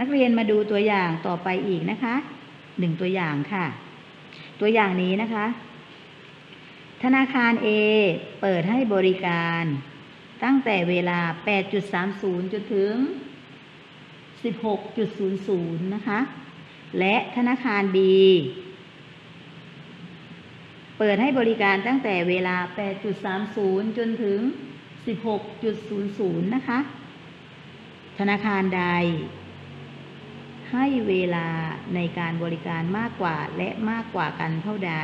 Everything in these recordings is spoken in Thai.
นักเรียนมาดูตัวอย่างต่อไปอีกนะคะหนึ่งตัวอย่างค่ะ ตัวอย่างนี้นะคะ ธนาคาร A เปิดให้บริการตั้งแต่เวลา 8.30 จนถึง 16.00 นะคะ และธนาคาร B เปิดให้บริการตั้งแต่เวลา 8.30 จนถึง 16.00 นะคะ ธนาคารใด ให้เวลาในการบริการมากกว่าและมากกว่ากันเท่าใด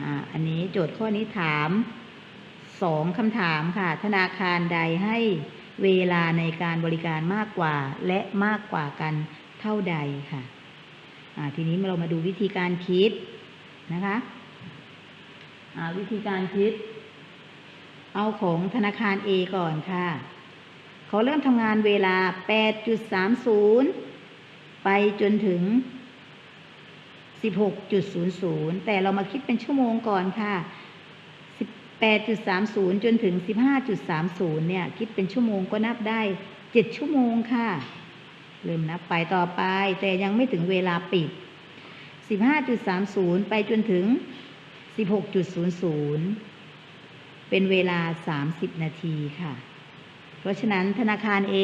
ออันนี้โจทย์ข้อนี้ถามสองคำถามค่ะ ธนาคารใดให้เวลาในการบริการมากกว่าและมากกว่ากันเท่าใดค่ะ ทีนี้เรามาดูวิธีการคิดนะคะ วิธีการคิด เอาของธนาคาร A ก่อนค่ะ เขาเริ่มทำงานเวลา 8.30 ไปจนถึง 16.00 แต่เรามาคิดเป็นชั่วโมงก่อนค่ะ 18.30 จนถึง 15.30 เนี่ย คิดเป็นชั่วโมงก็นับได้ 7 ชั่วโมงค่ะ เริ่มนับไปต่อไป แต่ยังไม่ถึงเวลาปิด 15.30 ไปจนถึง 16.00 เป็นเวลา 30 นาทีค่ะ เพราะฉะนั้นธนาคาร A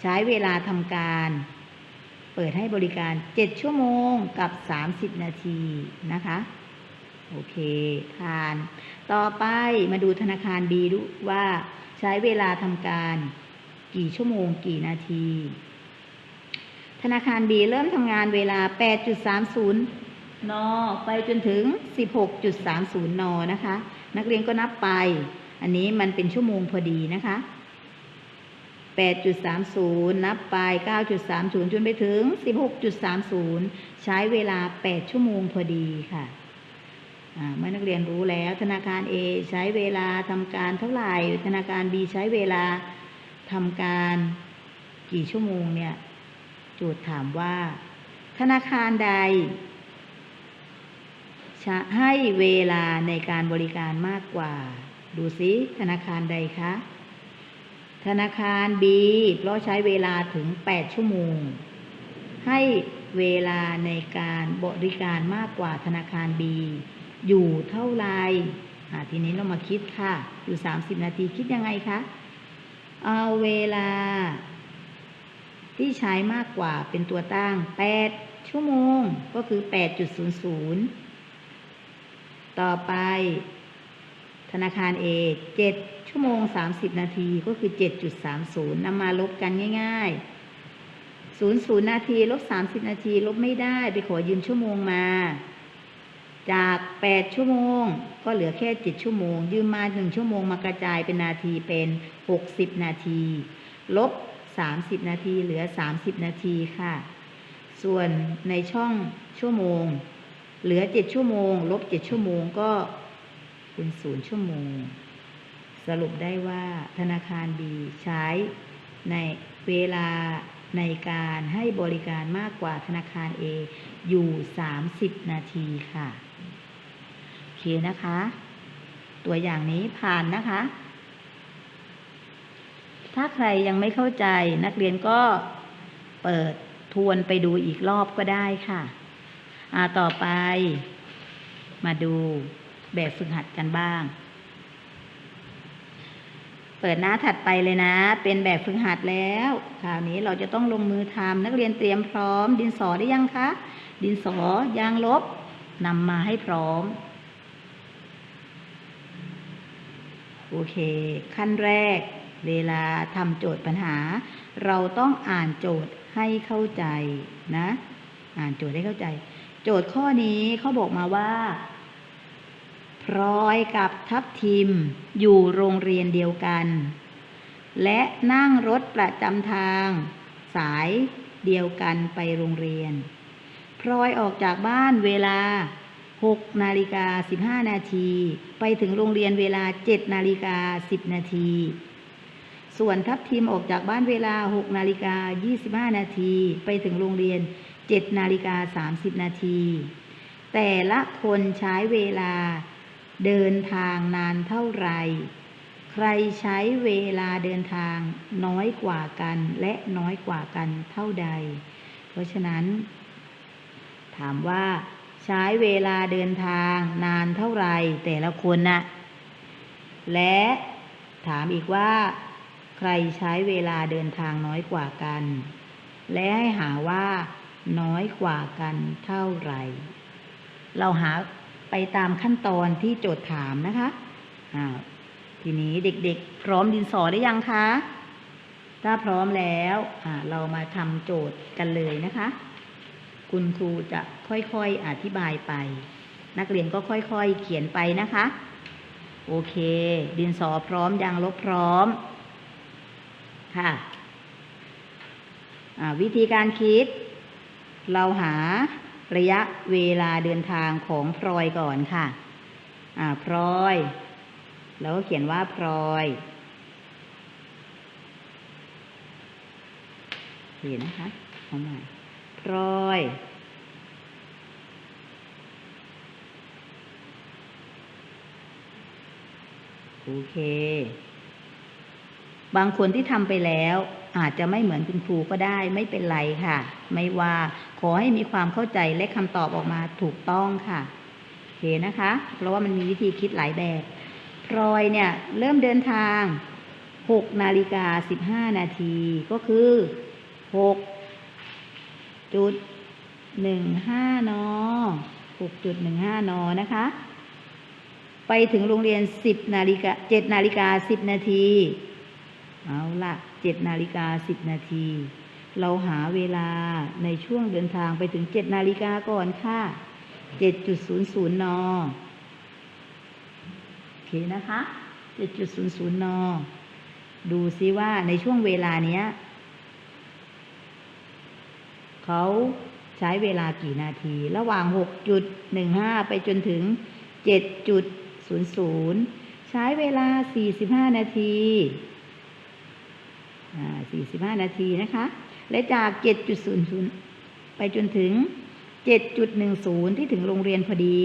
ใช้เวลาทำการ เปิดให้บริการ 7 ชั่วโมงกับ 30 นาทีนะคะ โอเคทาน ต่อไปมาดูธนาคาร B ดูว่าใช้เวลาทำการ กี่ชั่วโมงกี่นาที ธนาคาร B เริ่มทำงานเวลา 8.30 น ไปจนถึง 16.30 น นะคะ นักเรียนก็นับไป อันนี้มันเป็นชั่วโมงพอดีนะคะ 8.30 นับไป 9.30 จนไปถึง 16.30 ใช้เวลา 8 ชั่วโมงพอดีค่ะเมื่อนักเรียนรู้แล้วธนาคาร A ใช้เวลาทำการเท่าไหร่ ธนาคาร B ใช้เวลาทำการกี่ชั่วโมงเนี่ย โจทย์ถามว่า ธนาคารใด ให้เวลาในการบริการมากกว่า ดูซิธนาคารใดคะ ธนาคาร B เพราะใช้เวลาถึง 8 ชั่วโมง ให้เวลาในการบริการมากกว่าธนาคาร B อยู่เท่าไหร่ทีนี้เรามาคิดค่ะ อยู่ 30 นาทีคิดยังไงคะ เอาเวลา ที่ใช้มากกว่าเป็นตัวตั้ง 8 ชั่วโมง ก็คือ 8.00 ต่อไป ธนาคาร A 7ชั่วโมง30นาทีก็คือ7.30นำมาลบกันง่ายๆ00นาทีลบ30นาทีลบไม่ได้ไปขอยืมชั่วโมงมา จาก8ชั่วโมง ก็เหลือแค่7ชั่วโมง ยืมมา1ชั่วโมงมากระจายเป็นนาทีเป็น60นาที ลบ30นาทีเหลือ30นาทีค่ะ ส่วนในช่องชั่วโมง เหลือ7ชั่วโมง ลบ7ชั่วโมงก็เป็น0ชั่วโมง สรุปได้ว่าธนาคาร B ใช้ในเวลาในการให้บริการมากกว่าธนาคาร A อยู่ 30 นาทีค่ะ โอเคนะคะ ตัวอย่างนี้ผ่านนะคะ ถ้าใครยังไม่เข้าใจนักเรียนก็เปิดทวนไปดูอีกรอบก็ได้ค่ะ อ่าต่อไป มาดูแบบฝึกหัดกันบ้าง เปิดหน้าถัดไปเลยนะ เป็นแบบฝึกหัดแล้ว คราวนี้เราจะต้องลงมือทำนักเรียนเตรียมพร้อม ดินสอได้ยังคะ ดินสอยางลบนำมาให้พร้อม โอเค ขั้นแรก เวลาทำโจทย์ปัญหา เราต้องอ่านโจทย์ให้เข้าใจนะ อ่านโจทย์ให้เข้าใจ โจทย์ข้อนี้เขาบอกมาว่าพลอยกับทัพทิมอยู่โรงเรียนเดียวกัน และนั่งรถประจำทาง สายเดียวกันไปโรงเรียนพลอยออกจากบ้านเวลา 6 นาฬิกา 15 นาที ไปถึงโรงเรียนเวลา 7 นาฬิกา 10 นาที ส่วนทัพทีมออกจากบ้านเวลา 6 นาฬิกา 25 นาที ไปถึงโรงเรียน 7นาฬิกา30 นาที แต่ละคนใช้เวลาเดินทางนานเท่าไหร่ ใครใช้เวลาเดินทางน้อยกว่ากันและน้อยกว่ากันเท่าใด เพราะฉะนั้น ถามว่าใช้เวลาเดินทางนานเท่าไหร่แต่ละคนนะและถามอีกว่า ใครใช้เวลาเดินทางน้อยกว่ากัน และให้หาว่า น้อยกว่ากันเท่าไหร่ เราหาไปตามขั้นตอนที่โจทย์ถามนะคะอ่าทีนี้เด็กๆ พร้อมดินสอได้ยังคะ ถ้าพร้อมแล้วอ่าเรามาทำโจทย์กันเลยนะคะ คุณครูจะค่อยๆอธิบายไป นักเรียนก็ค่อยๆ เขียนไปนะคะ โอเค ดินสอพร้อมยังลบพร้อม ค่ะวิธีการคิด เราหาระยะเวลาเดินทางของพลอยก่อนค่ะ อ่าพลอยเราก็เขียนว่าพลอยเห็นนะคะเอาใหม่พลอย โอเค บางคนที่ทำไปแล้ว อาจจะไม่เหมือนคุณครูก็ได้ไม่เป็นไรค่ะ ไม่ว่าขอให้มีความเข้าใจและคำตอบออกมาถูกต้องค่ะโอเคนะคะ เพราะว่ามันมีวิธีคิดหลายแบบพลอยเนี่ยเริ่มเดินทาง6นาฬิกา15นาทีก็คือ6จุด15น6จุด15นอนะคะ ไปถึงโรงเรียน10นาฬิกา7นาฬิกา10นาที เอาละ 7นาฬิกา10 นาที เราหาเวลาในช่วงเดินทางไปถึง 7 นาฬิกาก่อนค่ะ 7.00 น โอเคนะคะ 7.00 น ดูซิว่าในช่วงเวลาเนี้ยเขาใช้เวลากี่นาที ระหว่าง 6.15 ไปจนถึง 7.00 ใช้เวลา 45 นาที 45 นาทีนะคะ และจาก 7.00 ไปจนถึง 7.10 ที่ถึงโรงเรียนพอดี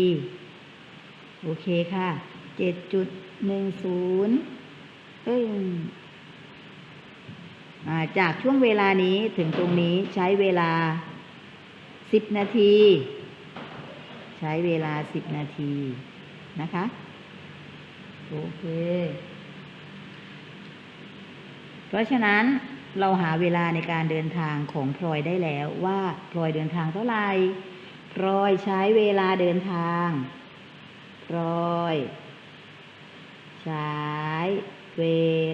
โอเคค่ะ 7.10 เอ้ยอ่าจากช่วงเวลานี้ถึงตรงนี้ใช้เวลา 10 นาที ใช้เวลา 10 นาทีนะคะ โอเค เพราะฉะนั้นเราหาเวลาในการเดินทางของพลอยได้แล้วว่าพลอยเดินทางเท่าไหร่พลอยใช้เวลาเดินทางพลอย ใช้เว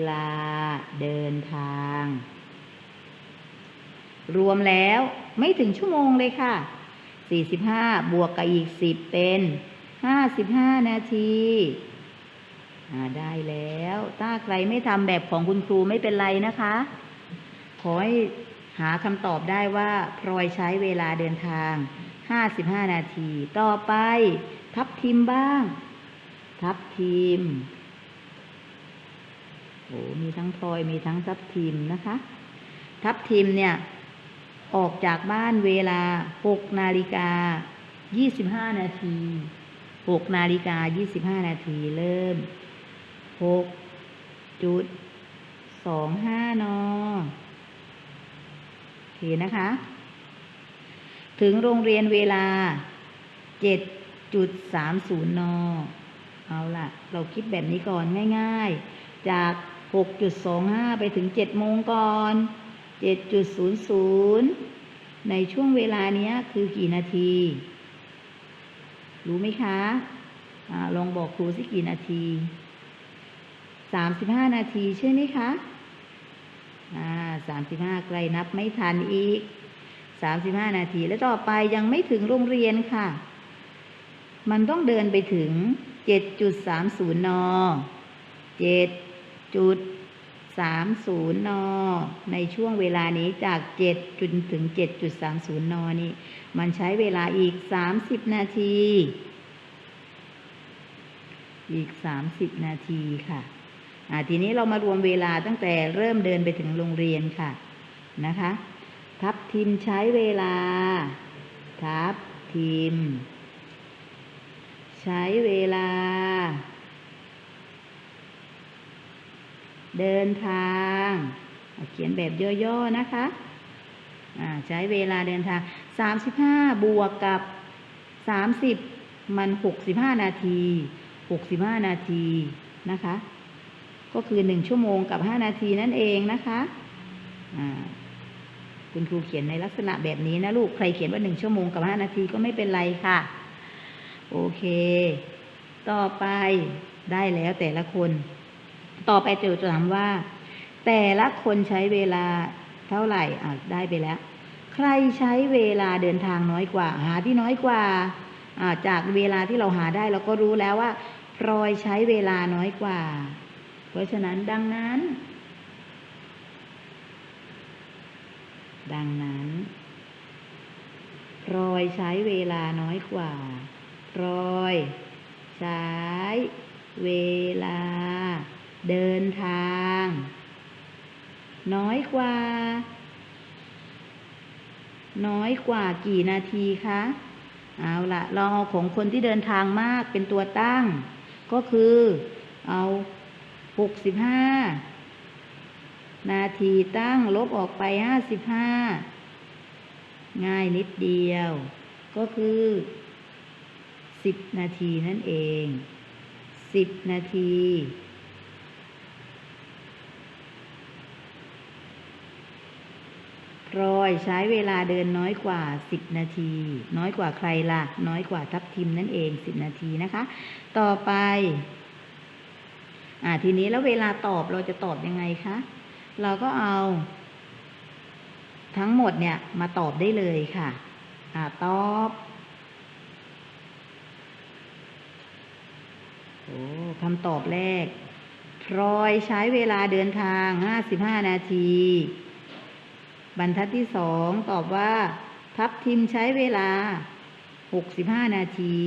ลาเดินทาง รวมแล้วไม่ถึงชั่วโมงเลยค่ะ 45 บวกกับอีก 10 เป็น 55 นาที ได้แล้ว ถ้าใครไม่ทำแบบของคุณครูไม่เป็นไรนะคะ ขอให้หาคำตอบได้ว่าพลอยใช้เวลาเดินทาง 55 นาที ต่อไป ทับทิมบ้าง ทับทิมโอ้มีทั้งพลอยมีทั้งทับทิมนะคะ ทับทิมเนี่ย ออกจากบ้านเวลา 6 นาฬิกา 25 นาที 6 นาฬิกา 25 นาทีเริ่ม 6จุด25นโอเคนะคะ ถึงโรงเรียนเวลา7.30นย์นาเอาล่ะ เราคิดแบบนี้ก่อนง่าย ๆ จาก 6.25 ไปถึง 7 โมงก่อน 7.00 ในช่วงเวลานี้คือกี่นาที รู้ไหมคะอาลองบอกครูสิกี่นาที 35 นาทีใช่ไหมคะ อ่า35ไกลนับไม่ทันอีก 35 นาที แล้วต่อไปยังไม่ถึงโรงเรียนค่ะ มันต้องเดินไปถึง 7.30 น7จุด30 น ในช่วงเวลานี้จาก 7จุดถึง 7.30 น นี่ มันใช้เวลาอีก 30 นาทีอีก 30 นาทีค่ะ ทีนี้เรามารวมเวลาตั้งแต่เริ่มเดินไปถึงโรงเรียนค่ะนะคะ ทับทิมใช้เวลา ทับทิม ใช้เวลา เดินทางเขียนแบบย่อๆนะคะใช้เวลาเดินทาง 35 บวกกับ 30 มัน 65 นาที 65 นาทีนะคะ ก็คือ1ชั่วโมงกับ5นาทีนั่นเองนะคะคุณครูเขียนในลักษณะแบบนี้นะลูก ใครเขียนว่า1ชั่วโมงกับ5นาทีก็ไม่เป็นไรค่ะ โอเค ต่อไปได้แล้วแต่ละคน ต่อไปจะถามว่า แต่ละคนใช้เวลาเท่าไหร่อะได้ไปแล้ว ใครใช้เวลาเดินทางน้อยกว่า หาที่น้อยกว่าอ่าจากเวลาที่เราหาได้เราก็รู้แล้วว่าพลอยใช้เวลาน้อยกว่า เพราะฉะนั้นดังนั้น ดังนั้นพลอยใช้เวลาน้อยกว่าพลอยใช้เวลา เดินทาง น้อยกว่า น้อยกว่ากี่นาทีคะเอาละเราเอาของคนที่เดินทางมากเป็นตัวตั้ง ก็คือเอา หกสิบห้านาทีตั้งลบออกไปห้าสิบห้าง่ายนิดเดียว ก็คือสิบนาทีนั่นเองสิบนาทีพลอยใช้เวลาเดินน้อยกว่า 10 นาที น้อยกว่าใครล่ะ น้อยกว่าทัพทิมนั่นเอง 10 นาทีนะคะ ต่อไป อ่าทีนี้แล้วเวลาตอบเราจะตอบยังไงคะ เราก็เอา ทั้งหมดเนี่ยมาตอบได้เลยค่ะ อ่าตอบโอ้คำตอบแรกพลอยใช้เวลาเดินทาง55นาที บรรทัดที่สองตอบว่า ทับทิมใช้เวลา65นาที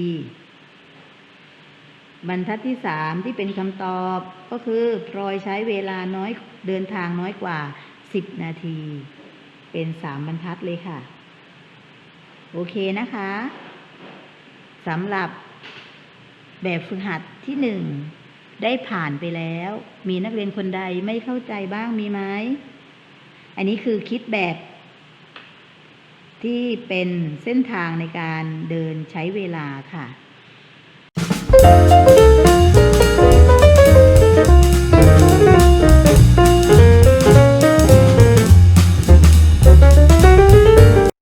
บรรทัดที่สามที่เป็นคำตอบก็คือพลอยใช้เวลาน้อยเดินทางน้อยกว่า 10 นาที เป็นสามบรรทัดเลยค่ะ โอเคนะคะสำหรับแบบฝึกหัดที่หนึ่งได้ผ่านไปแล้ว มีนักเรียนคนใดไม่เข้าใจบ้างมีไหม อันนี้คือคิดแบบ ที่เป็นเส้นทางในการเดินใช้เวลาค่ะ Música